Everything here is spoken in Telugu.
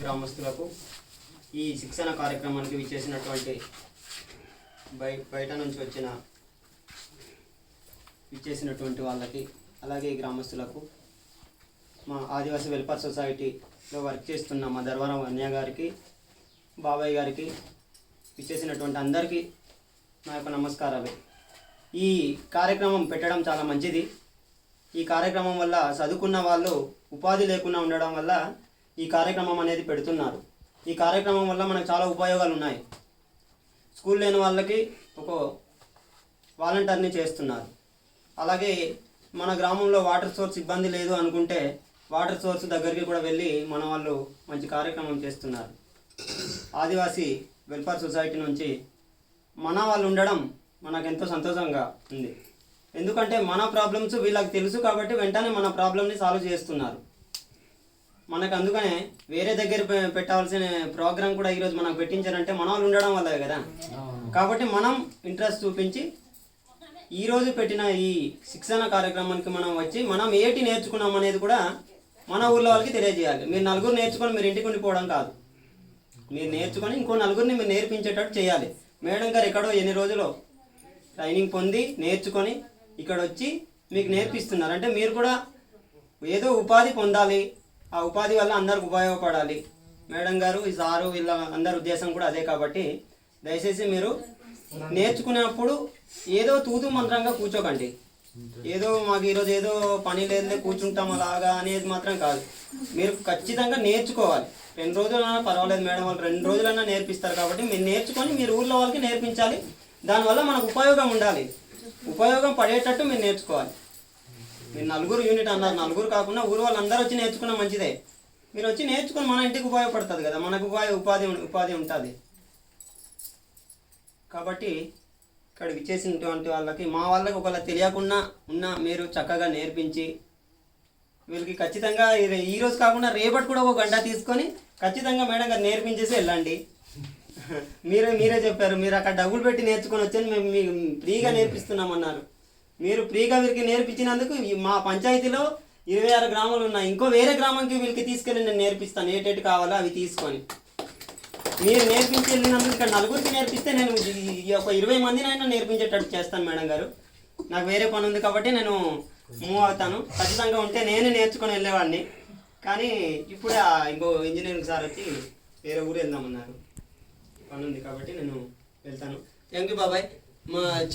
గ్రామస్తులకు ఈ శిక్షణ కార్యక్రమానికి విచ్చేసినటువంటి బయ బయట నుంచి వచ్చిన విచ్చేసినటువంటి వాళ్ళకి అలాగే గ్రామస్తులకు మా ఆదివాసీ వెల్ఫేర్ సొసైటీలో వర్క్ చేస్తున్న మా ధర్వరం అన్య గారికి బాబాయ్ గారికి విచ్చేసినటువంటి అందరికీ నా యొక్క నమస్కారాలు. ఈ కార్యక్రమం పెట్టడం చాలా మంచిది. ఈ కార్యక్రమం వల్ల చదువుకున్న వాళ్ళు ఉపాధి లేకుండా ఉండడం వల్ల ఈ కార్యక్రమం అనేది పెడుతున్నారు. ఈ కార్యక్రమం వల్ల మనకు చాలా ఉపయోగాలు ఉన్నాయి. స్కూల్ లేని వాళ్ళకి ఒక వాలంటీర్ని చేస్తున్నారు. అలాగే మన గ్రామంలో వాటర్ సోర్స్ ఇబ్బంది లేదు అనుకుంటే వాటర్ సోర్స్ దగ్గరికి కూడా వెళ్ళి మన వాళ్ళు మంచి కార్యక్రమం చేస్తున్నారు. ఆదివాసీ వెల్ఫేర్ సొసైటీ నుంచి మన వాళ్ళు ఉండడం మనకు ఎంతో సంతోషంగా ఉంది. ఎందుకంటే మన ప్రాబ్లమ్స్ వీళ్ళకి తెలుసు కాబట్టి వెంటనే మన ప్రాబ్లమ్ని సాల్వ్ చేస్తున్నారు. మనకు అందుకనే వేరే దగ్గర పెట్టాల్సిన ప్రోగ్రామ్ కూడా ఈరోజు మనకు పెట్టించారంటే మన వాళ్ళు ఉండడం వల్లే కదా. కాబట్టి మనం ఇంట్రెస్ట్ చూపించి ఈరోజు పెట్టిన ఈ శిక్షణ కార్యక్రమానికి మనం వచ్చి మనం ఏటి నేర్చుకున్నాం అనేది కూడా మన ఊర్లో వాళ్ళకి తెలియజేయాలి. మీరు నలుగురు నేర్చుకొని మీరు ఇంటికి ఉండిపోవడం కాదు. మీరు నేర్చుకొని ఇంకో నలుగురిని మీరు నేర్పించేటట్టు చేయాలి. మేడం గారు ఎక్కడో ఎన్ని రోజులు ట్రైనింగ్ పొంది నేర్చుకొని ఇక్కడ వచ్చి మీకు నేర్పిస్తున్నారు. అంటే మీరు కూడా ఏదో ఉపాధి పొందాలి. ఆ ఉపాధి వల్ల అందరికి ఉపయోగపడాలి. మేడం గారు ఈ సారు వీళ్ళ అందరి ఉద్దేశం కూడా అదే కాబట్టి దయచేసి మీరు నేర్చుకునేప్పుడు ఏదో తూతు మంత్రంగా కూర్చోకండి. ఏదో మాకు ఈరోజు ఏదో పని లేదు కూర్చుంటాం అలాగా అనేది మాత్రం కాదు. మీరు ఖచ్చితంగా నేర్చుకోవాలి. రెండు రోజులైనా పర్వాలేదు మేడం వాళ్ళు రెండు రోజులైనా నేర్పిస్తారు కాబట్టి మీరు నేర్చుకొని మీరు ఊర్లో వాళ్ళకి నేర్పించాలి. దానివల్ల మనకు ఉపయోగం ఉండాలి. ఉపయోగం పడేటట్టు మీరు నేర్చుకోవాలి. మీరు నలుగురు యూనిట్ అన్నారు నలుగురు కాకుండా ఊరు వాళ్ళందరూ వచ్చి నేర్చుకున్న మంచిదే. మీరు వచ్చి నేర్చుకుని మన ఇంటికి ఉపయోగపడుతుంది కదా మనకు ఉపాధి ఉపాధి ఉపాధి ఉంటుంది. కాబట్టి ఇక్కడ విచ్చేసినటువంటి వాళ్ళకి మా వాళ్ళకి ఒకవేళ తెలియకుండా ఉన్న మీరు చక్కగా నేర్పించి వీళ్ళకి ఖచ్చితంగా ఈ రోజు కాకుండా రేపటి కూడా ఒక గంట తీసుకొని ఖచ్చితంగా మేడం గారు నేర్పించేసి వెళ్ళండి. మీరే మీరే చెప్పారు మీరు అక్కడ డబ్బులు పెట్టి నేర్చుకొని వచ్చాను మేము మీకు ఫ్రీగా నేర్పిస్తున్నామన్నారు. మీరు ఫ్రీగా వీరికి నేర్పించినందుకు మా పంచాయతీలో ఇరవై ఆరు గ్రామాలు ఉన్నాయి. ఇంకో వేరే గ్రామంకి వీళ్ళకి తీసుకెళ్ళి నేను నేర్పిస్తాను. ఏటేటి కావాలో అవి తీసుకొని. మీరు నేర్పించి వెళ్ళినందుకు ఇక్కడ నలుగురికి నేర్పిస్తే నేను ఈ- ఒక ఇరవై మందినైనా నేర్పించేటట్టు చేస్తాను మేడం గారు. నాకు వేరే పని ఉంది కాబట్టి నేను మూవ్ అవుతాను. ఖచ్చితంగా ఉంటే నేను నేర్చుకొని వెళ్ళేవాడిని. కానీ ఇప్పుడే ఇంకో ఇంజనీరింగ్ సార్ వచ్చి వేరే ఊరు వెళ్దామన్నారు. పని ఉంది కాబట్టి నేను వెళ్తాను. థ్యాంక్ యూ బాబాయ్. మా